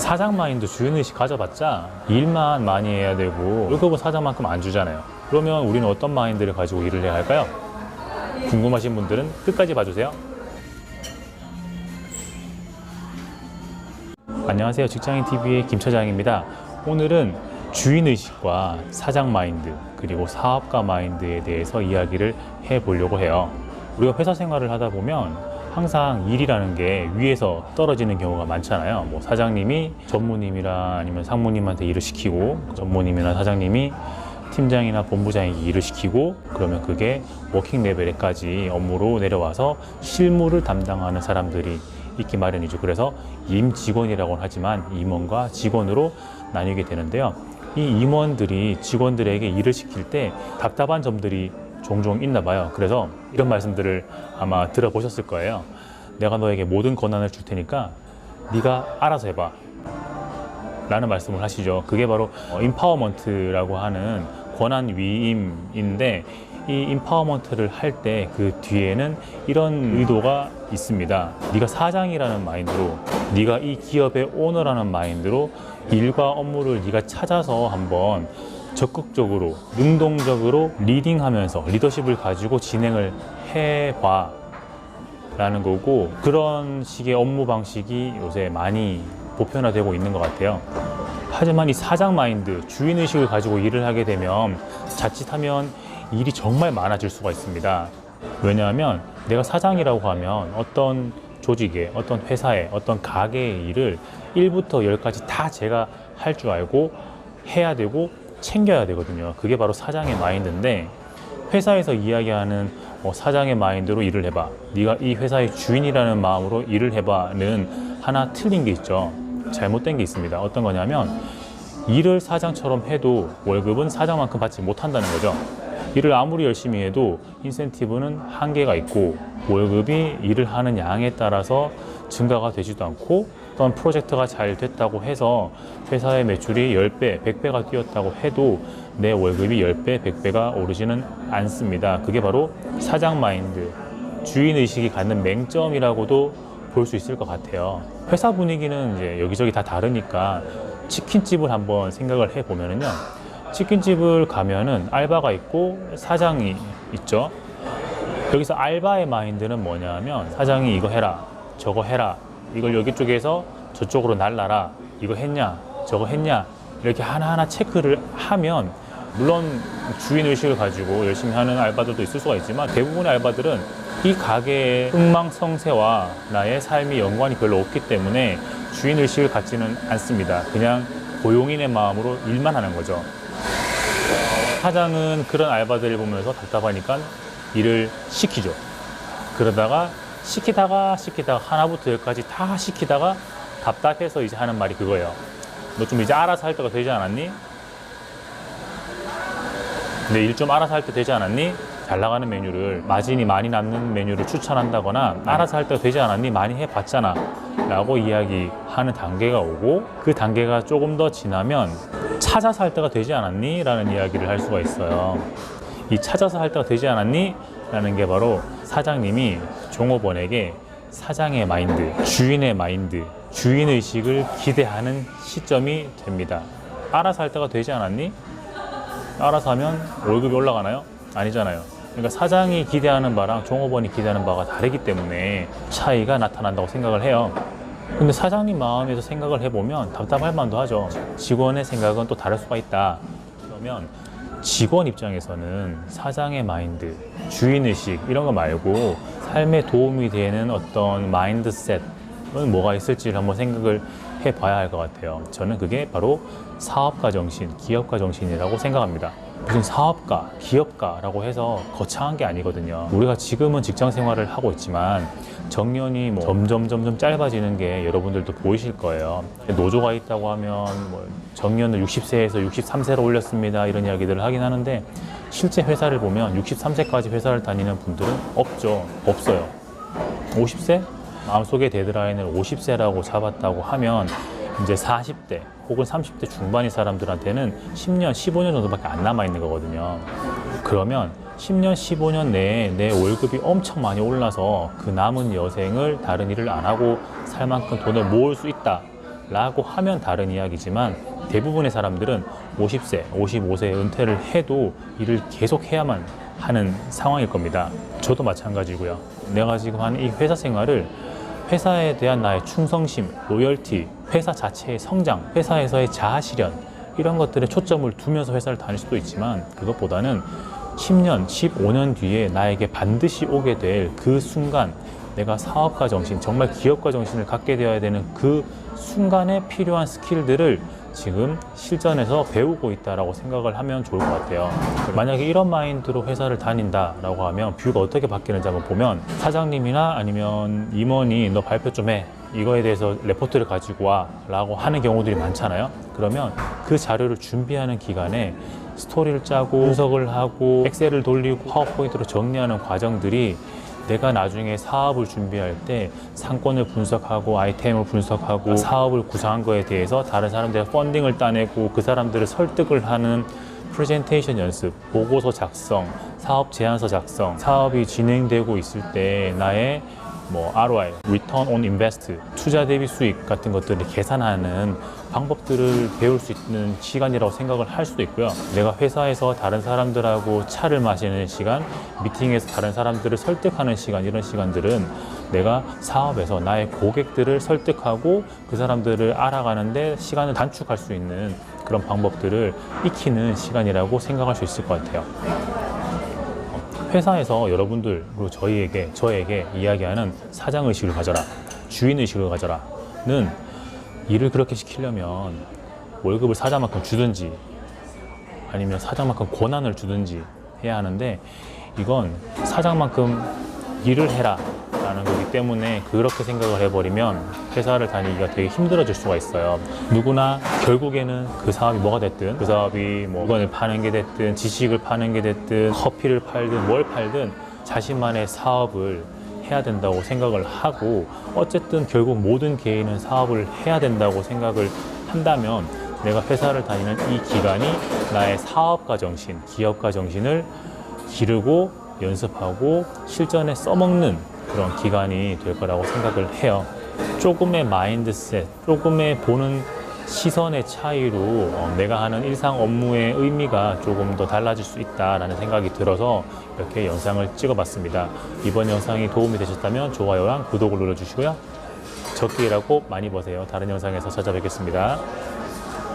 사장 마인드 주인의식 가져봤자 일만 많이 해야 되고 월급은 사장만큼 안 주잖아요. 그러면 우리는 어떤 마인드를 가지고 일을 해야 할까요? 궁금하신 분들은 끝까지 봐주세요. 안녕하세요. 직장인 TV의 김 차장입니다. 오늘은 주인 의식과 사장 마인드 그리고 사업가 마인드에 대해서 이야기를 해 보려고 해요. 우리가 회사 생활을 하다 보면 항상 일이라는 게 위에서 떨어지는 경우가 많잖아요. 뭐 사장님이 전무님이나 아니면 상무님한테 일을 시키고 전무님이나 사장님이 팀장이나 본부장에게 일을 시키고 그러면 그게 워킹 레벨에까지 업무로 내려와서 실무를 담당하는 사람들이 있기 마련이죠. 그래서 임직원이라고는 하지만 임원과 직원으로 나뉘게 되는데요. 이 임원들이 직원들에게 일을 시킬 때 답답한 점들이 종종 있나 봐요. 그래서 이런 말씀들을 아마 들어보셨을 거예요. 내가 너에게 모든 권한을 줄 테니까 네가 알아서 해봐. 라는 말씀을 하시죠. 그게 바로 어, 인파워먼트라고 하는 권한 위임인데 이 인파워먼트를 할 때 그 뒤에는 이런 의도가 있습니다. 네가 사장이라는 마인드로 네가 이 기업의 오너라는 마인드로 일과 업무를 네가 찾아서 한번 적극적으로 능동적으로 리딩하면서 리더십을 가지고 진행을 해봐 라는 거고 그런 식의 업무 방식이 요새 많이 보편화되고 있는 것 같아요. 하지만 이 사장 마인드, 주인 의식을 가지고 일을 하게 되면 자칫하면 일이 정말 많아질 수가 있습니다. 왜냐하면 내가 사장이라고 하면 어떤 조직에, 어떤 회사에, 어떤 가게의 일을 1부터 10까지 다 제가 할 줄 알고 해야 되고 챙겨야 되거든요. 그게 바로 사장의 마인드인데 회사에서 이야기하는 어, 사장의 마인드로 일을 해봐. 네가 이 회사의 주인이라는 마음으로 일을 해봐는 하나 틀린 게 있죠. 잘못된 게 있습니다. 어떤 거냐면 일을 사장처럼 해도 월급은 사장만큼 받지 못한다는 거죠. 일을 아무리 열심히 해도 인센티브는 한계가 있고 월급이 일을 하는 양에 따라서 증가가 되지도 않고 어떤 프로젝트가 잘 됐다고 해서 회사의 매출이 10배, 100배가 뛰었다고 해도 내 월급이 10배, 100배가 오르지는 않습니다. 그게 바로 사장 마인드, 주인 의식이 갖는 맹점이라고도 볼 수 있을 것 같아요. 회사 분위기는 이제 여기저기 다 다르니까 치킨집을 한번 생각을 해 보면은요. 치킨집을 가면은 알바가 있고 사장이 있죠. 여기서 알바의 마인드는 뭐냐면 사장이 이거 해라, 저거 해라, 이걸 여기 쪽에서 저쪽으로 날라라, 이거 했냐, 저거 했냐, 이렇게 하나하나 체크를 하면 물론 주인 의식을 가지고 열심히 하는 알바들도 있을 수가 있지만 대부분의 알바들은 이 가게의 흥망성쇠와 나의 삶이 연관이 별로 없기 때문에 주인 의식을 갖지는 않습니다. 그냥 고용인의 마음으로 일만 하는 거죠. 사장은 그런 알바들을 보면서 답답하니까 일을 시키죠. 그러다가 시키다가 시키다가 하나부터 열까지 다 시키다가 답답해서 이제 하는 말이 그거예요. 너 좀 이제 알아서 할 때가 되지 않았니? 근데 일좀 알아서 할 때 되지 않았니? 잘 나가는 메뉴를 마진이 많이 남는 메뉴를 추천한다거나 알아서 할 때가 되지 않았니? 많이 해봤잖아 라고 이야기하는 단계가 오고 그 단계가 조금 더 지나면 찾아서 할 때가 되지 않았니? 라는 이야기를 할 수가 있어요 이 찾아서 할 때가 되지 않았니? 라는 게 바로 사장님이 종업원에게 사장의 마인드, 주인의 마인드, 주인의식을 기대하는 시점이 됩니다 알아서 할 때가 되지 않았니? 알아서 하면 월급이 올라가나요? 아니잖아요. 그러니까 사장이 기대하는 바랑 종업원이 기대하는 바가 다르기 때문에 차이가 나타난다고 생각을 해요. 근데 사장님 마음에서 생각을 해보면 답답할 만도 하죠. 직원의 생각은 또 다를 수가 있다. 그러면 직원 입장에서는 사장의 마인드, 주인의식 이런 거 말고 삶에 도움이 되는 어떤 마인드셋은 뭐가 있을지를 한번 생각을 해봐야 할 것 같아요. 저는 그게 바로 사업가 정신, 기업가 정신이라고 생각합니다. 무슨 사업가, 기업가라고 해서 거창한 게 아니거든요. 우리가 지금은 직장 생활을 하고 있지만 정년이 뭐 점점 점점 짧아지는 게 여러분들도 보이실 거예요. 노조가 있다고 하면 뭐 정년을 60세에서 63세로 올렸습니다. 이런 이야기들을 하긴 하는데 실제 회사를 보면 63세까지 회사를 다니는 분들은 없죠. 없어요. 50세? 마음속에 데드라인을 50세라고 잡았다고 하면 이제 40대 혹은 30대 중반의 사람들한테는 10년, 15년 정도밖에 안 남아 있는 거거든요. 그러면 10년, 15년 내에 내 월급이 엄청 많이 올라서 그 남은 여생을 다른 일을 안 하고 살 만큼 돈을 모을 수 있다. 라고 하면 다른 이야기지만 대부분의 사람들은 50세, 55세에 은퇴를 해도 일을 계속 해야만 하는 상황일 겁니다. 저도 마찬가지고요. 내가 지금 하는 이 회사 생활을 회사에 대한 나의 충성심, 로열티, 회사 자체의 성장, 회사에서의 자아 실현 이런 것들에 초점을 두면서 회사를 다닐 수도 있지만 그것보다는 10년, 15년 뒤에 나에게 반드시 오게 될 그 순간 내가 사업가 정신, 정말 기업가 정신을 갖게 되어야 되는 그 순간에 필요한 스킬들을 지금 실전에서 배우고 있다라고 생각을 하면 좋을 것 같아요. 만약에 이런 마인드로 회사를 다닌다라고 하면 뷰가 어떻게 바뀌는지 한번 보면 사장님이나 아니면 임원이 너 발표 좀 해. 이거에 대해서 레포트를 가지고 와. 라고 하는 경우들이 많잖아요. 그러면 그 자료를 준비하는 기간에 스토리를 짜고 분석을 하고 엑셀을 돌리고 파워포인트로 정리하는 과정들이 내가 나중에 사업을 준비할 때 상권을 분석하고 아이템을 분석하고 사업을 구상한 거에 대해서 다른 사람들의 펀딩을 따내고 그 사람들을 설득을 하는 프레젠테이션 연습, 보고서 작성, 사업 제안서 작성, 사업이 진행되고 있을 때 나의 뭐 ROI, Return on Invest, 투자 대비 수익 같은 것들을 계산하는 방법들을 배울 수 있는 시간이라고 생각을 할 수도 있고요. 내가 회사에서 다른 사람들하고 차를 마시는 시간, 미팅에서 다른 사람들을 설득하는 시간, 이런 시간들은 내가 사업에서 나의 고객들을 설득하고 그 사람들을 알아가는데 시간을 단축할 수 있는 그런 방법들을 익히는 시간이라고 생각할 수 있을 것 같아요. 회사에서 여러분들 그리고 저희에게 저에게 이야기하는 사장 의식을 가져라 주인 의식을 가져라 는 일을 그렇게 시키려면 월급을 사장만큼 주든지 아니면 사장만큼 권한을 주든지 해야 하는데 이건 사장만큼 일을 해라 라는 거기 때문에 그렇게 생각을 해버리면 회사를 다니기가 되게 힘들어질 수가 있어요. 누구나 결국에는 그 사업이 뭐가 됐든 그 사업이 뭐 물건을 파는 게 됐든 지식을 파는 게 됐든 커피를 팔든 뭘 팔든 자신만의 사업을 해야 된다고 생각을 하고 어쨌든 결국 모든 개인은 사업을 해야 된다고 생각을 한다면 내가 회사를 다니는 이 기간이 나의 사업가 정신, 기업가 정신을 기르고 연습하고 실전에 써먹는 그런 기간이 될 거라고 생각을 해요. 조금의 마인드셋, 조금의 보는 시선의 차이로 어, 내가 하는 일상 업무의 의미가 조금 더 달라질 수 있다라는 생각이 들어서 이렇게 영상을 찍어봤습니다. 이번 영상이 도움이 되셨다면 좋아요랑 구독을 눌러주시고요. 적기 일하고 많이 버세요. 다른 영상에서 찾아뵙겠습니다.